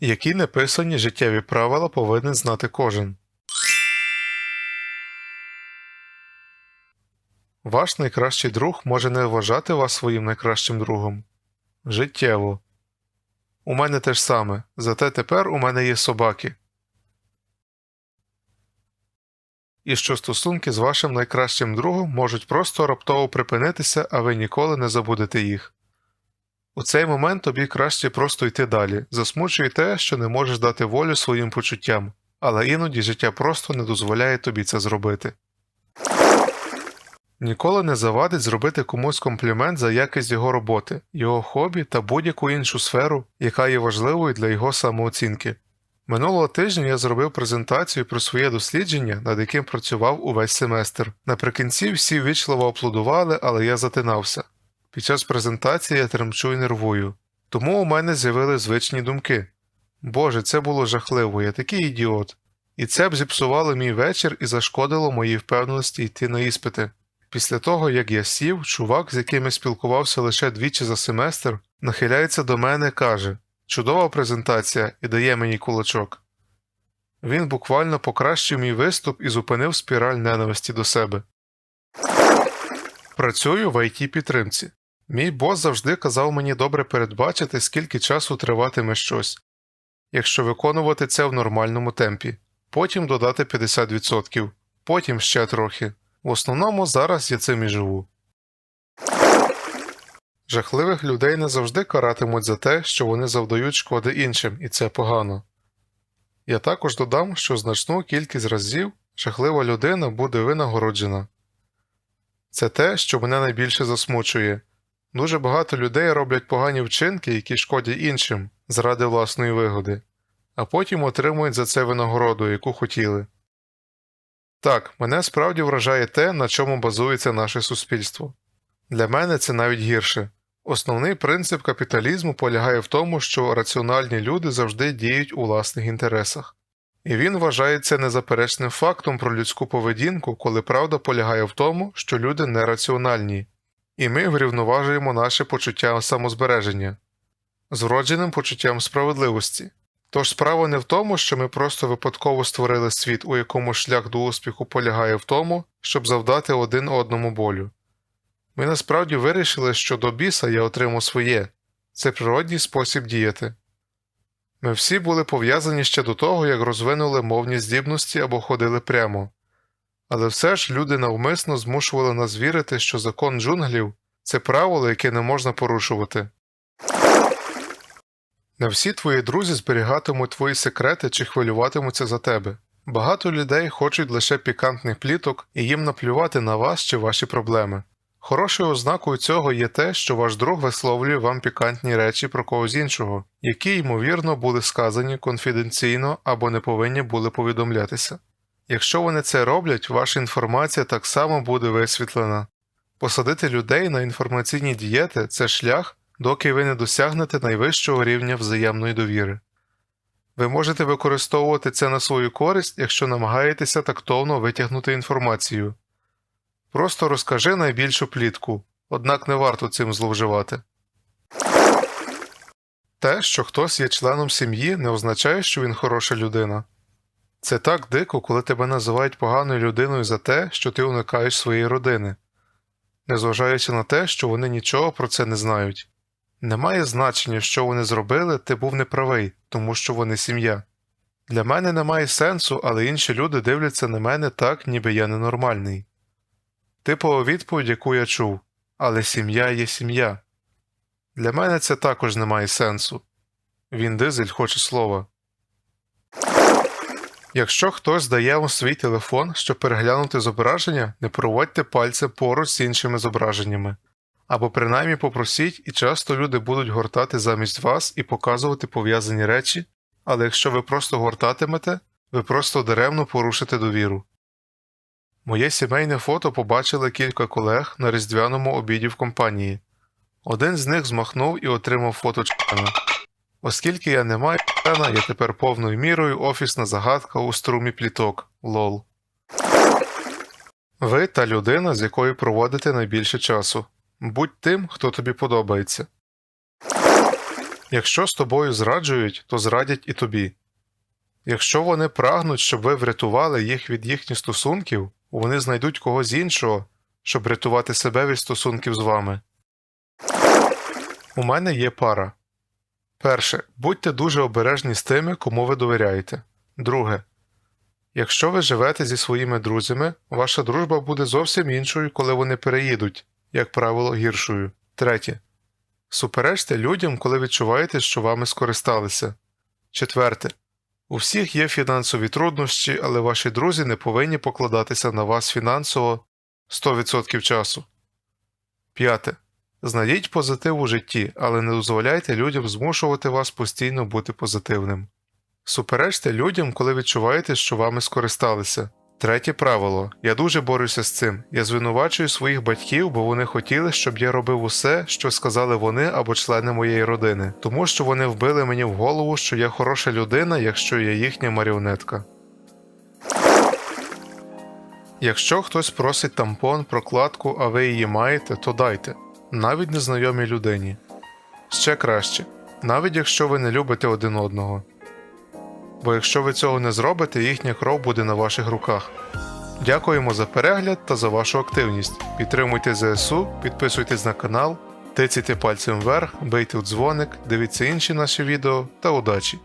Які неписані життєві правила повинен знати кожен? Ваш найкращий друг може не вважати вас своїм найкращим другом. Життєво. У мене те ж саме, зате тепер у мене є собаки. І що стосунки з вашим найкращим другом можуть просто раптово припинитися, а ви ніколи не забудете їх. У цей момент тобі краще просто йти далі, засмучує те, що не можеш дати волю своїм почуттям, але іноді життя просто не дозволяє тобі це зробити. Ніколи не завадить зробити комусь комплімент за якість його роботи, його хобі та будь-яку іншу сферу, яка є важливою для його самооцінки. Минулого тижня я зробив презентацію про своє дослідження, над яким працював увесь семестр. Наприкінці всі вічливо аплодували, але я затинався. Під час презентації я тремчу і нервую. Тому у мене з'явились звичні думки. Боже, це було жахливо, я такий ідіот. І це б зіпсувало мій вечір і зашкодило моїй впевненості йти на іспити. Після того, як я сів, чувак, з яким я спілкувався лише двічі за семестр, нахиляється до мене і каже Чудова презентація і дає мені кулачок. Він буквально покращив мій виступ і зупинив спіраль ненависті до себе. Працюю в it підтримці. Мій бос завжди казав мені добре передбачити, скільки часу триватиме щось, якщо виконувати це в нормальному темпі, потім додати 50%, потім ще трохи. В основному зараз я цим і живу. Жахливих людей не завжди каратимуть за те, що вони завдають шкоди іншим, і це погано. Я також додам, що значну кількість разів жахлива людина буде винагороджена. Це те, що мене найбільше засмучує. Дуже багато людей роблять погані вчинки, які шкодять іншим заради власної вигоди, а потім отримують за це винагороду, яку хотіли. Так, мене справді вражає те, на чому базується наше суспільство. Для мене це навіть гірше. Основний принцип капіталізму полягає в тому, що раціональні люди завжди діють у власних інтересах. І він вважається незаперечним фактом про людську поведінку, коли правда полягає в тому, що люди нераціональні, і ми врівноважуємо наше почуття самозбереження з вродженим почуттям справедливості. Тож справа не в тому, що ми просто випадково створили світ, у якому шлях до успіху полягає в тому, щоб завдати один одному болю. Ми насправді вирішили, що до біса я отримав своє це природній спосіб діяти. Ми всі були пов'язані ще до того, як розвинули мовні здібності або ходили прямо, але все ж люди навмисно змушували нас вірити, що закон джунглів це правило, яке не можна порушувати. Не всі твої друзі зберігатимуть твої секрети чи хвилюватимуться за тебе. Багато людей хочуть лише пікантних пліток і їм наплювати на вас чи ваші проблеми. Хорошою ознакою цього є те, що ваш друг висловлює вам пікантні речі про когось іншого, які, ймовірно, були сказані конфіденційно або не повинні були повідомлятися. Якщо вони це роблять, ваша інформація так само буде висвітлена. Посадити людей на інформаційні дієти це шлях, доки ви не досягнете найвищого рівня взаємної довіри. Ви можете використовувати це на свою користь, якщо намагаєтеся тактовно витягнути інформацію. Просто розкажи найбільшу плітку, однак не варто цим зловживати. Те, що хтось є членом сім'ї, не означає, що він хороша людина. Це так дико, коли тебе називають поганою людиною за те, що ти уникаєш своєї родини, незважаючи на те, що вони нічого про це не знають. Немає значення, що вони зробили, ти був неправий, тому що вони сім'я. Для мене немає сенсу, але інші люди дивляться на мене так, ніби я ненормальний. Типова відповідь, яку я чув, але сім'я є сім'я. Для мене це також не має сенсу. Він дизель хоче слова. Якщо хтось дає вам свій телефон, щоб переглянути зображення, не проводьте пальцем поруч з іншими зображеннями. Або принаймні попросіть, і часто люди будуть гортати замість вас і показувати пов'язані речі, але якщо ви просто гортатимете, ви просто даремно порушите довіру. Моє сімейне фото побачили кілька колег на різдвяному обіді в компанії. Один з них змахнув і отримав фото члена. Оскільки я не маю члена, я тепер повною мірою офісна загадка у струмі пліток лол. Ви та людина, з якою проводите найбільше часу. Будь тим, хто тобі подобається. Якщо з тобою зраджують, то зрадять і тобі. Якщо вони прагнуть, щоб ви врятували їх від їхніх стосунків, вони знайдуть когось іншого, щоб рятувати себе від стосунків з вами. У мене є пара. Перше. Будьте дуже обережні з тими, кому ви довіряєте. Друге. Якщо ви живете зі своїми друзями, ваша дружба буде зовсім іншою, коли вони переїдуть, як правило, гіршою. Третє. Суперечте людям, коли відчуваєте, що вами скористалися. Четверте. У всіх є фінансові труднощі, але ваші друзі не повинні покладатися на вас фінансово 100% часу. П'яте. Знайдіть позитив у житті, але не дозволяйте людям змушувати вас постійно бути позитивним. Суперечте людям, коли відчуваєте, що вами скористалися. Третє правило. Я дуже борюся з цим. Я звинувачую своїх батьків, бо вони хотіли, щоб я робив усе, що сказали вони або члени моєї родини, тому що вони вбили мені в голову, що я хороша людина, якщо я їхня маріонетка. Якщо хтось просить тампон, прокладку, а ви її маєте, то дайте, навіть незнайомій людині. Ще краще, навіть якщо ви не любите один одного. Бо якщо ви цього не зробите, їхня кров буде на ваших руках. Дякуємо за перегляд та за вашу активність. Підтримуйте ЗСУ, підписуйтесь на канал, тицяйте пальцем вверх, бийте у дзвоник, дивіться інші наші відео та удачі!